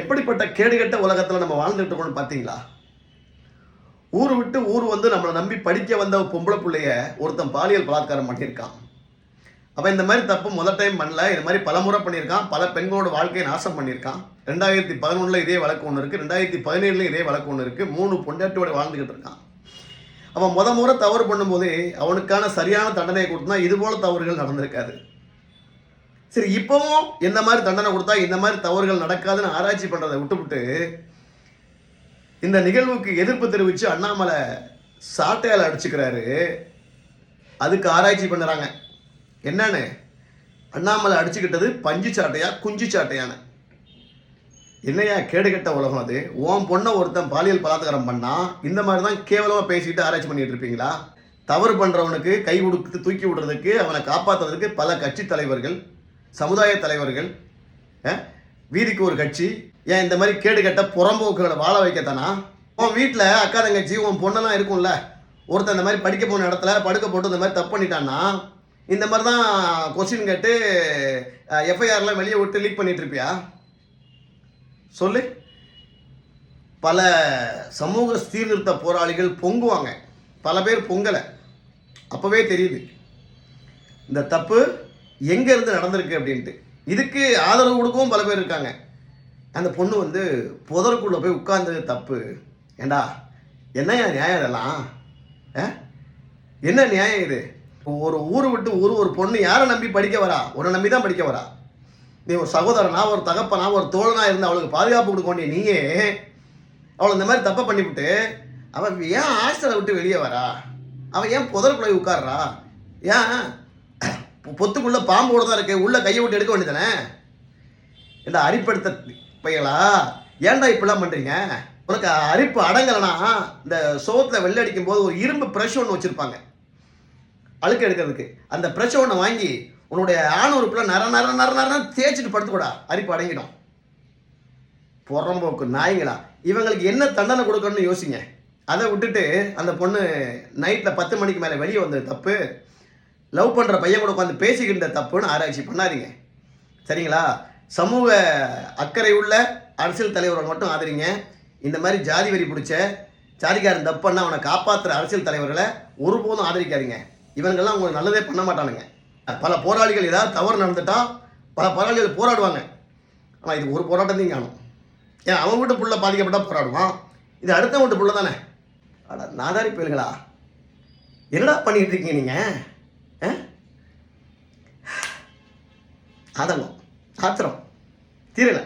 எப்படிப்பட்ட கேடுகட்ட உலகத்தில் நம்ம வாழ்ந்துட்டு இருக்கோம்னு பார்த்தீங்களா? ஊர் விட்டு ஊர் வந்து நம்மளை நம்பி படிக்க வந்த பொம்பளை பிள்ளைய ஒருத்தன் பாலியல் பலாத்காரம் பண்ணியிருக்கான். அப்போ இந்த மாதிரி தப்பு முதல் டைம் பண்ணல. இது மாதிரி பல முறை பண்ணியிருக்கான். பல பெண்களோட வாழ்க்கையை நாசம் பண்ணியிருக்கான். ரெண்டாயிரத்தி பதினொன்றில் இதே வழக்கு ஒன்று இருக்குது ரெண்டாயிரத்தி பதினேழுல இதே வழக்கு ஒன்று இருக்குது மூணு பொண்டாட்டியோட வாழ்ந்துக்கிட்டு இருக்கான். அவன் முத முறை தவறு பண்ணும்போதே அவனுக்கான சரியான தண்டனையை கொடுத்தா இது போல தவறுகள் நடந்திருக்காது. சரி இப்போவும் இந்த மாதிரி தண்டனை கொடுத்தா இந்த மாதிரி தவறுகள் நடக்காதுன்னு ஆராய்ச்சி பண்ணுறதை விட்டுவிட்டு இந்த நிகழ்வுக்கு எதிர்ப்பு தெரிவித்து அண்ணாமலை சாட்டையால் அடிச்சுக்கிறாரு. அதுக்கு ஆராய்ச்சி பண்ணுறாங்க. என்னன்னு? அண்ணாமலை அடிச்சுக்கிட்டது பஞ்சு சாட்டையா குஞ்சு சாட்டையான என்னையா கேடு கெட்ட உலகம் அது? ஓன் பொண்ணை ஒருத்தன் பாலியல் பலாத்காரம் பண்ணா இந்த மாதிரி தான் கேவலமாக பேசிக்கிட்டு ஆராய்ச்சி பண்ணிட்டு இருப்பீங்களா? தவறு பண்ணுறவனுக்கு கை கொடுத்து தூக்கி விடுறதுக்கு அவனை காப்பாற்றுறதுக்கு பல கட்சி தலைவர்கள் சமுதாய தலைவர்கள் வீதிக்கு ஒரு கட்சி ஏன் இந்த மாதிரி கேடு கட்ட புறம்போக்குகளை வாழ வைக்கத்தானா? உன் வீட்டில் அக்கா தங்கச்சி உன் பொண்ணெல்லாம் இருக்கும்ல. ஒருத்தன் இந்த மாதிரி படிக்க போன இடத்துல படுக்க போட்டு இந்த மாதிரி தப்பு பண்ணிட்டான்னா இந்த மாதிரி தான் கொஸ்டின் கேட்டு எஃப்ஐஆர்லாம் வெளியே விட்டு லீக் பண்ணிட்டு இருப்பியா? சொல்லு. பல சமூக சீர்திருத்த போராளிகள் பொங்குவாங்க. பல பேர் பொங்கலை. அப்போவே தெரியுது. இந்த தப்பு எங்கேருந்து நடந்திருக்கு அப்படின்ட்டு. இதுக்கு ஆதரவு கொடுக்கவும் பல பேர் இருக்காங்க. அந்த பொண்ணு வந்து புதருக்குள்ளே போய் உட்கார்ந்தது தப்பு. ஏண்டா என்னய்யா நியாயம் இதெல்லாம்? ஆ? என்ன நியாயம் இது? ஒரு ஊரை விட்டு ஊர் ஒரு பொண்ணு யாரை நம்பி படிக்க வரா? உன்னை நம்பி தான் படிக்க வரா. நீ ஒரு சகோதரனா ஒரு தகப்பனா ஒரு தோழனா இருந்து அவளுக்கு பாதுகாப்பு கொடுக்க வேண்டிய நீயே அவளை இந்த மாதிரி தப்பை பண்ணிவிட்டு அவன் ஏன் ஹாஸ்டலை விட்டு வெளியே வரா? அவன் ஏன் புதருக்குள்ள போய் உட்கார்றா? ஏன் பொத்துக்குள்ளே பாம்போட தான் இருக்கு. உள்ளே கையை விட்டு எடுக்க வேண்டியதானே? இந்த அரிப்படுத்த பையலா ஏன்டா இப்படிலாம் பண்ணுறீங்க உனக்கு அரிப்பு அடங்கலைன்னா இந்த சோத்தில் வெள்ளை அடிக்கும் போது ஒரு இரும்பு ப்ரெஷ் ஒன்று வச்சுருப்பாங்க. அழுக்கு எடுக்கிறதுக்கு. அந்த ப்ரெஷ் ஒன்று வாங்கி உன்னுடைய ஆணுறுப்பில் நர நர நர நரன்னு தேய்ச்சிட்டு படுத்துக்கூடா. அரிப்பு அடங்கிடும். புறம்போக்கு நாய்ங்களா இவங்களுக்கு என்ன தண்டனை கொடுக்கணும்னு யோசிங்க. அதை விட்டுட்டு அந்த பொண்ணு நைட்டில் பத்து மணிக்கு மேலே வெளியே வந்தது தப்பு. லவ் பண்ணுற பையன் கூட உட்காந்து பேசிக்கின்ற தப்புன்னு ஆராய்ச்சி பண்ணாதீங்க. சரிங்களா? சமூக அக்கறை உள்ள அரசியல் தலைவர்கள் மட்டும் ஆதரிங்க. இந்த மாதிரி ஜாதி வரி பிடிச்ச ஜாதிக்காரன் தப்புன்னா அவனை காப்பாற்றுற அரசியல் தலைவர்களை ஒருபோதும் ஆதரிக்காதீங்க. இவங்கெல்லாம் உங்களுக்கு நல்லதே பண்ண மாட்டானுங்க. பல போராளிகள் ஏதாவது தவறு நடந்துட்டால் பல போராளிகள் போராடுவாங்க. ஆனால் இது ஒரு போராட்டத்தையும் காணும். ஏன் அவன் வீட்டு புள்ள பாதிக்கப்பட்டால் போராடுவான். இது அடுத்த வீட்டு புள்ள தானே. அட நாதாரி பயல்களா? என்னடா பண்ணிகிட்டு இருக்கீங்க நீங்கள் ஆதங்கம் ஆத்திரம் தீரலை